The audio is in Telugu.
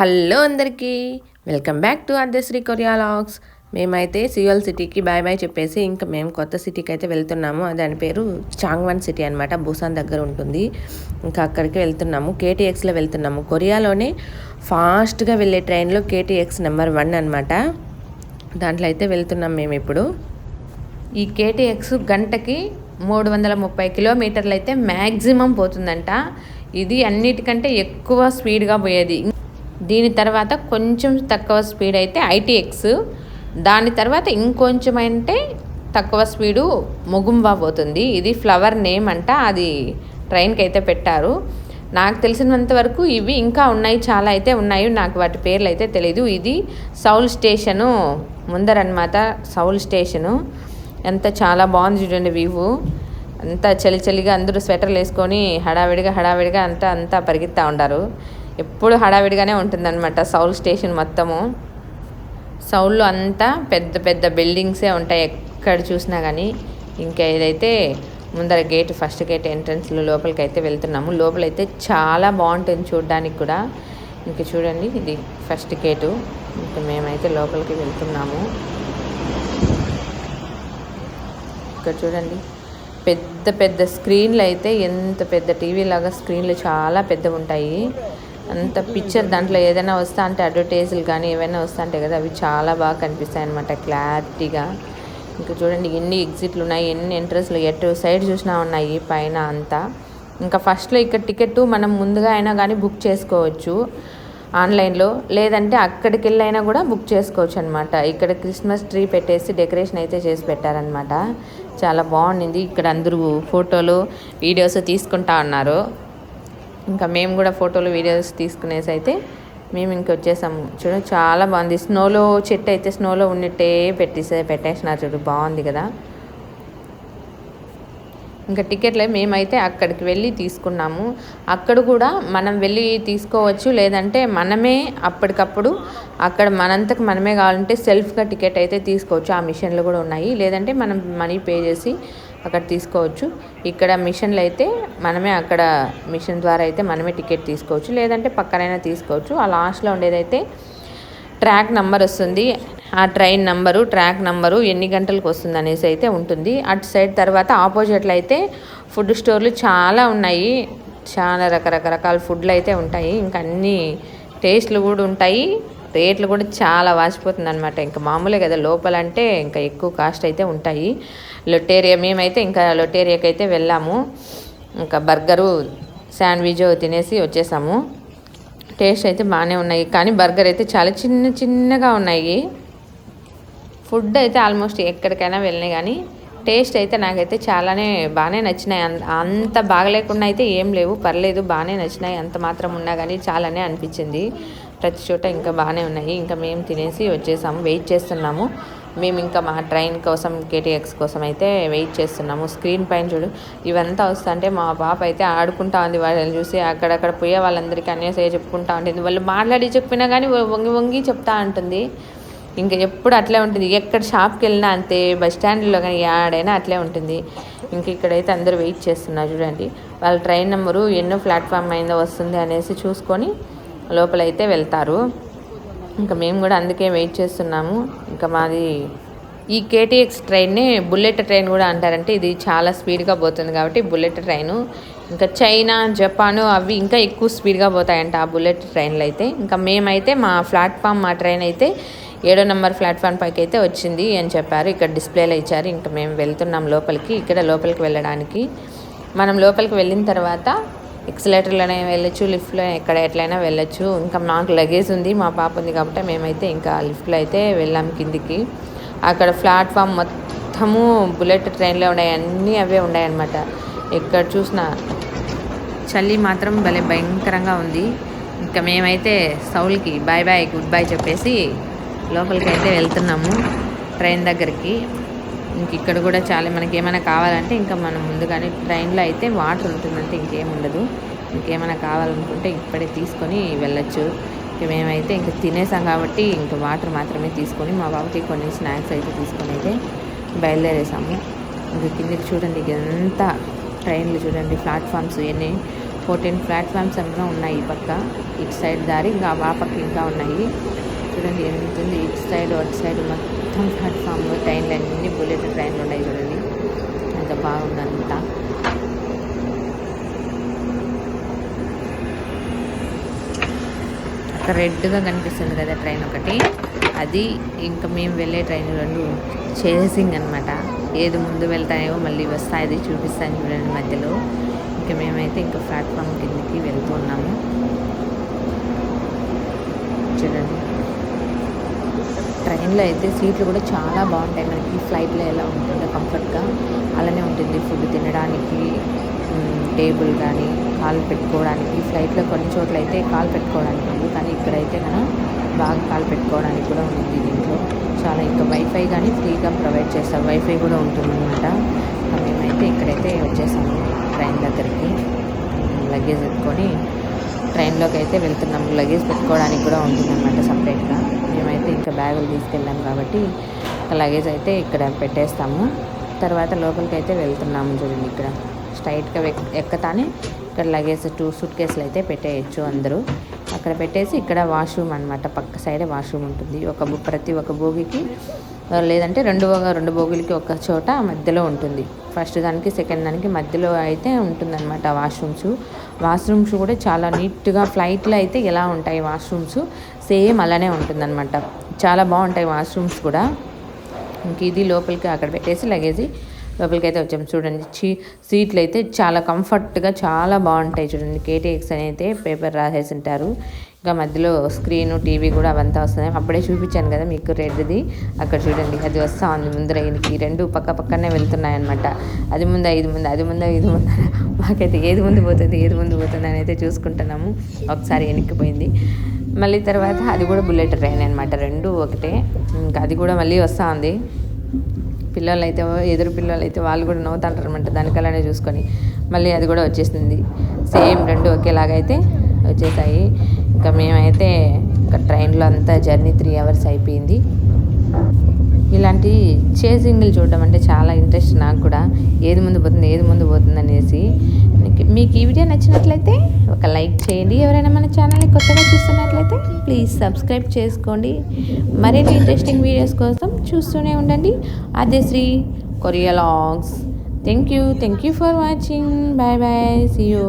హలో అందరికీ. వెల్కమ్ బ్యాక్ టు అర్ధశ్రీ కొరియా లాగ్స్. మేమైతే సియోల్ సిటీకి బాయ్ బాయ్ చెప్పేసి ఇంకా మేము కొత్త సిటీకి అయితే వెళ్తున్నాము. దాని పేరు చాంగ్వన్ సిటీ అనమాట భూసాన్ దగ్గర ఉంటుంది. ఇంకా అక్కడికి వెళ్తున్నాము. కేటీఎక్స్లో వెళ్తున్నాము. కొరియాలోనే ఫాస్ట్గా వెళ్ళే ట్రైన్లో కేటీఎక్స్ నెంబర్ వన్ అనమాట దాంట్లో అయితే వెళ్తున్నాం మేము ఇప్పుడు. ఈ కేటీఎక్స్ గంటకి మూడు వందల ముప్పై కిలోమీటర్లు అయితే మ్యాక్సిమం పోతుందంట. ఇది అన్నిటికంటే ఎక్కువ స్పీడ్గా పోయేది. దీని తర్వాత కొంచెం తక్కువ స్పీడ్ అయితే ఐటీఎక్స్ దాని తర్వాత ఇంకొంచెం అంటే తక్కువ స్పీడు ముగుంబా పోతుంది. ఇది ఫ్లవర్ నేమ్ అంట అది ట్రైన్కి అయితే పెట్టారు. నాకు తెలిసినంత వరకు ఇవి ఇంకా ఉన్నాయి చాలా అయితే ఉన్నాయి. నాకు వాటి పేర్లు అయితే తెలియదు ఇది సౌల్ స్టేషను ముందరనమాట సౌల్ స్టేషను. ఎంత చాలా బాగుంది చూడండి వ్యూ. అంతా చలి చలిగా అందరూ స్వెటర్లు వేసుకొని హడావిడిగా హడావిడిగా అంతా అంతా పరిగెత్తా ఉండారు. ఎప్పుడు హడావిడిగానే ఉంటుందన్నమాట. సౌల్ స్టేషన్ మొత్తము. సౌల్లో అంతా పెద్ద పెద్ద బిల్డింగ్సే ఉంటాయి ఎక్కడ చూసినా కానీ ఇంకా ఏదైతే ముందర గేట్ ఫస్ట్ గేట్ ఎంట్రన్స్లో లోపలికి అయితే వెళ్తున్నాము. లోపలైతే చాలా బాగుంటుంది చూడడానికి కూడా. ఇంకా చూడండి ఇది ఫస్ట్ గేటు. ఇంకా మేమైతే లోపలికి వెళ్తున్నాము. ఇక్కడ చూడండి పెద్ద పెద్ద స్క్రీన్లు అయితే ఎంత పెద్ద టీవీ లాగా స్క్రీన్లు చాలా పెద్దవి ఉంటాయి అంత పిక్చర్ దాంట్లో ఏదైనా వస్తా అంటే అడ్వర్టైజ్లు కానీ ఏవైనా వస్తా అంటే కదా అవి చాలా బాగా కనిపిస్తాయి అనమాట క్లారిటీగా ఇంకా చూడండి ఎన్ని ఎగ్జిట్లు ఉన్నాయి ఎన్ని ఎంట్రెన్స్లు ఎటు సైడ్ చూసినా ఉన్నాయి పైన అంతా. ఇంకా ఫస్ట్లో ఇక్కడ టికెట్ మనం ముందుగా అయినా కానీ బుక్ చేసుకోవచ్చు ఆన్లైన్లో లేదంటే అక్కడికి వెళ్ళైనా కూడా బుక్ చేసుకోవచ్చు అనమాట ఇక్కడ క్రిస్మస్ ట్రీ పెట్టేసి డెకరేషన్ అయితే చేసి పెట్టారనమాట చాలా బాగుండింది. ఇక్కడ అందరూ ఫోటోలు వీడియోస్ తీసుకుంటా ఉన్నారు. ఇంకా మేము కూడా ఫోటోలు వీడియోస్ తీసుకునేసి అయితే మేము ఇంక వచ్చేసాము. చూడండి చాలా బాగుంది. స్నోలో చెట్టు అయితే స్నోలో ఉన్నట్టే పెట్టేసే పెట్టేసినారు చూడు బాగుంది కదా. ఇంకా టికెట్లే మేమైతే అక్కడికి వెళ్ళి తీసుకున్నాము. అక్కడ కూడా మనం వెళ్ళి తీసుకోవచ్చు లేదంటే మనమే అప్పటికప్పుడు అక్కడ మనంతకు మనమే కావాలంటే సెల్ఫ్గా టికెట్ అయితే తీసుకోవచ్చు. ఆ మిషన్లు కూడా ఉన్నాయి. లేదంటే మనం మనీ పే చేసి అక్కడ తీసుకోవచ్చు. ఇక్కడ మిషన్లు అయితే మనమే అక్కడ మిషన్ ద్వారా అయితే మనమే టికెట్ తీసుకోవచ్చు. లేదంటే పక్కనైనా తీసుకోవచ్చు. ఆ లాస్ట్లో ఉండేదైతే ట్రాక్ నెంబర్ వస్తుంది. ఆ ట్రైన్ నెంబరు ట్రాక్ నెంబరు ఎన్ని గంటలకు వస్తుంది అనేసి అయితే ఉంటుంది. అటు సైడ్ తర్వాత ఆపోజిట్లో అయితే ఫుడ్ స్టోర్లు చాలా ఉన్నాయి. చాలా రకరకరకాల ఫుడ్లు అయితే ఉంటాయి. ఇంకా అన్ని టేస్ట్లు కూడా ఉంటాయి. రేట్లు కూడా చాలా వాసిపోతుంది అనమాట ఇంకా మామూలే కదా లోపల అంటే ఇంకా ఎక్కువ కాస్ట్ అయితే ఉంటాయి. లొటేరియా మేమైతే ఇంకా లొటేరియాకి అయితే వెళ్ళాము. ఇంకా బర్గరు శాండ్విచ్ తినేసి వచ్చేసాము. టేస్ట్ అయితే బాగానే ఉన్నాయి. కానీ బర్గర్ అయితే చాలా చిన్న చిన్నగా ఉన్నాయి. ఫుడ్ అయితే ఆల్మోస్ట్ ఎక్కడికైనా వెళ్ళినాయి కానీ టేస్ట్ అయితే నాకైతే చాలానే బాగానే నచ్చినాయి. అంత బాగలేకుండా అయితే ఏం లేవు. పర్లేదు బాగానే నచ్చినాయి. అంత మాత్రం ఉన్నా కానీ చాలానే అనిపించింది. ప్రతి చోట ఇంకా బాగానే ఉన్నాయి. ఇంకా మేము తినేసి వచ్చేసాము. వెయిట్ చేస్తున్నాము. మేము ఇంకా మా ట్రైన్ కోసం కేటీఎక్స్ కోసం అయితే వెయిట్ చేస్తున్నాము. స్క్రీన్ పైన చూడు ఇవంతా వస్తుంటే మా పాప అయితే ఆడుకుంటా ఉంది. వాళ్ళని చూసి అక్కడక్కడ పోయే వాళ్ళందరికీ అనేసి చెప్పుకుంటా ఉంటుంది. వాళ్ళు మాట్లాడి చెప్పినా కానీ వంగి వంగి చెప్తా ఉంటుంది. ఇంకా ఎప్పుడు అట్లే ఉంటుంది. ఎక్కడ షాప్కి వెళ్ళినా అంతే బస్ స్టాండ్లో కానీ ఆడైనా అట్లే ఉంటుంది. ఇంక ఇక్కడైతే అందరూ వెయిట్ చేస్తున్నారు. చూడండి. వాళ్ళ ట్రైన్ నెంబరు ఎన్నో ప్లాట్ఫామ్ అయిందో వస్తుంది అనేసి చూసుకొని లోపలైతే వెళ్తారు. ఇంకా మేము కూడా అందుకే వెయిట్ చేస్తున్నాము. ఇంకా మాది ఈ కేటీఎక్స్ ట్రైన్నే బుల్లెట్ ట్రైన్ కూడా అంటారంటే ఇది చాలా స్పీడ్గా పోతుంది కాబట్టి బుల్లెట్ ట్రైను. ఇంకా చైనా జపాను అవి ఇంకా ఎక్కువ స్పీడ్గా పోతాయంట ఆ బుల్లెట్ ట్రైన్లు అయితే. ఇంకా మేమైతే మా ప్లాట్ఫామ్ మా ట్రైన్ అయితే ఏడో నెంబర్ ప్లాట్ఫామ్ పైకి అయితే వచ్చింది అని చెప్పారు. ఇక్కడ డిస్ప్లేలో ఇచ్చారు. ఇంకా మేము వెళ్తున్నాం లోపలికి ఇక్కడ లోపలికి వెళ్ళడానికి. మనం లోపలికి వెళ్ళిన తర్వాత ఎక్సలేటర్లోనే వెళ్ళొచ్చు లిఫ్ట్లో ఎక్కడ ఎట్లయినా వెళ్ళొచ్చు. ఇంకా మాకు లగేజ్ ఉంది మా పాప ఉంది కాబట్టి మేమైతే ఇంకా లిఫ్ట్లో అయితే వెళ్ళాం కిందికి. అక్కడ ప్లాట్ఫామ్ మొత్తము బుల్లెట్ ట్రైన్లో ఉన్నాయి అన్నీ అవే ఉన్నాయన్నమాట. ఎక్కడ చూసినా చలి మాత్రం భలే భయంకరంగా ఉంది. ఇంకా మేమైతే సౌల్కి బాయ్ బాయ్ గుడ్ బాయ్ చెప్పేసి లోపలికి అయితే వెళ్తున్నాము ట్రైన్ దగ్గరికి. ఇంక ఇక్కడ కూడా చాలా మనకి ఏమైనా కావాలంటే ఇంకా మనం ముందుగానే ట్రైన్లో అయితే వాటర్ ఉంటుందంటే ఇంకేం ఉండదు ఇంకేమైనా కావాలనుకుంటే ఇప్పుడే తీసుకొని వెళ్ళొచ్చు. ఇంక మేమైతే ఇంకా తినేసాం కాబట్టి ఇంక వాటర్ మాత్రమే తీసుకొని మా బాబుకి కొన్ని స్నాక్స్ అయితే తీసుకొని అయితే బయలుదేరేసాము. ఇంక కిందకి చూడండి ఎంత ట్రైన్లు చూడండి ప్లాట్ఫామ్స్ ఎన్ని ఫోర్టీన్ ప్లాట్ఫామ్స్ ఏమైనా ఉన్నాయి ఈ పక్క. ఇటు సైడ్ దారి ఇంకా ఆ పక్క ఇంకా ఉన్నాయి. చూడండి ఎంతుంది ఇటు సైడ్ అటు సైడ్ మొత్తం ప్లాట్ఫామ్ ట్రైన్లు అన్ని బుల్లెట్ ట్రైన్లు ఉన్నాయి చూడండి. ఎంత బాగుందంతా అక్కడ రెడ్గా కనిపిస్తుంది కదా ట్రైన్ ఒకటి. అది ఇంకా మేము వెళ్ళే ట్రైన్ రెండు చేసింగ్ అనమాట ఏది ముందు వెళ్తాయో మళ్ళీ వస్తాయి అది చూపిస్తాను చూడండి మధ్యలో. ఇంకా మేమైతే ఇంకా ప్లాట్ఫామ్ కిందకి వెళ్తున్నాము చూడండి. ట్రైన్లో అయితే సీట్లు కూడా చాలా బాగుంటాయి. మనకి ఫ్లైట్లో ఎలా ఉంటుందో కంఫర్ట్గా అలానే ఉంటుంది. ఫుడ్ తినడానికి టేబుల్ కానీ కాలు పెట్టుకోవడానికి ఫ్లైట్లో కొన్ని చోట్ల అయితే కాలు పెట్టుకోవడానికి ఉంది. కానీ ఇక్కడైతే మనం బాగా కాలు పెట్టుకోవడానికి కూడా ఉంది దీంట్లో చాలా ఇంకా వైఫై కానీ ఫ్రీగా ప్రొవైడ్ చేస్తాం. వైఫై కూడా ఉంటుందన్నమాట. మేమైతే ఇక్కడైతే వచ్చేసాము ట్రైన్ దగ్గరికి. లగేజ్ పెట్టుకొని ట్రైన్లోకి అయితే వెళ్తున్నాము. లగేజ్ పెట్టుకోవడానికి కూడా ఉంటుందన్నమాట సపరేట్గా. బ్యాగులు తీసుకెళ్ళాం కాబట్టి లగేజ్ అయితే ఇక్కడ పెట్టేస్తాము. తర్వాత లోపలికి అయితే వెళ్తున్నాము చూడండి ఇక్కడ. స్ట్రైట్గా ఎక్కతానే ఇక్కడ లగేజ్ టూ సూట్ కేసులు అయితే పెట్టేయచ్చు అందరూ. అక్కడ పెట్టేసి ఇక్కడ వాష్రూమ్ అనమాట పక్క సైడే వాష్రూమ్ ఉంటుంది. ఒక ప్రతి ఒక్క భోగికి లేదంటే రెండు బోగ- రెండు బోగులకి ఒక చోట మధ్యలో ఉంటుంది. ఫస్ట్ దానికి సెకండ్ దానికి మధ్యలో అయితే ఉంటుందన్నమాట వాష్రూమ్స్ వాష్రూమ్స్ కూడా చాలా నీట్గా ఫ్లైట్లో అయితే ఎలా ఉంటాయి? వాష్రూమ్స్ సేమ్ అలానే ఉంటుందన్నమాట. చాలా బాగుంటాయి వాష్రూమ్స్ కూడా. ఇంక ఇది లోపలికి అక్కడ పెట్టేసి లగేజీ లోపలికి అయితే వచ్చాము చూడండి చీ సీట్లు అయితే చాలా కంఫర్ట్గా చాలా బాగుంటాయి చూడండి. కేటీఎక్స్ అని అయితే పేపర్ రాసేసి ఉంటారు ఇంకా మధ్యలో స్క్రీను టీవీ కూడా అవంతా వస్తున్నాయి. అప్పుడే చూపించాను కదా మీకు రెడ్ది. అక్కడ చూడండి అది వస్తా ఉంది ముందర ఈయనకి. రెండు పక్క పక్కనే వెళ్తున్నాయి అనమాట అది ముందు ఇది ముందు అది ముందు ఇది ముందు. మాకైతే ఏది ముందు పోతుంది ఏది ముందు పోతుంది అని అయితే చూసుకుంటున్నాము. ఒకసారి వెనక్కిపోయింది మళ్ళీ తర్వాత అది కూడా బుల్లెట్ ట్రైన్ అనమాట రెండు ఒకటే. ఇంకా అది కూడా మళ్ళీ వస్తూ ఉంది. పిల్లలు అయితే ఎదురు పిల్లలు అయితే వాళ్ళు కూడా నవ్వుతుంటారు అనమాట దానికలానే చూసుకొని మళ్ళీ అది కూడా వచ్చేసింది. సేమ్ రెండు ఒకేలాగా అయితే వచ్చేసాయి. ఇంకా మేమైతే ఇంకా ట్రైన్లో అంతా జర్నీ త్రీ అవర్స్ అయిపోయింది. ఇలాంటి చేసింగ్లు చూడడం అంటే చాలా ఇంట్రెస్ట్ నాకు కూడా. ఏది ముందు పోతుంది ఏది ముందు పోతుంది అనేసి. మీకు- ఈ వీడియో నచ్చినట్లయితే ఒక లైక్ చేయండి. ఎవరైనా మన ఛానల్ కొత్తగా చూస్తున్నట్లయితే ప్లీజ్ సబ్స్క్రైబ్ చేసుకోండి. మరిన్ని ఇంట్రెస్టింగ్ వీడియోస్ కోసం చూస్తూనే ఉండండి. అదే Sri Korea logs thank you thank you for watching bye bye see you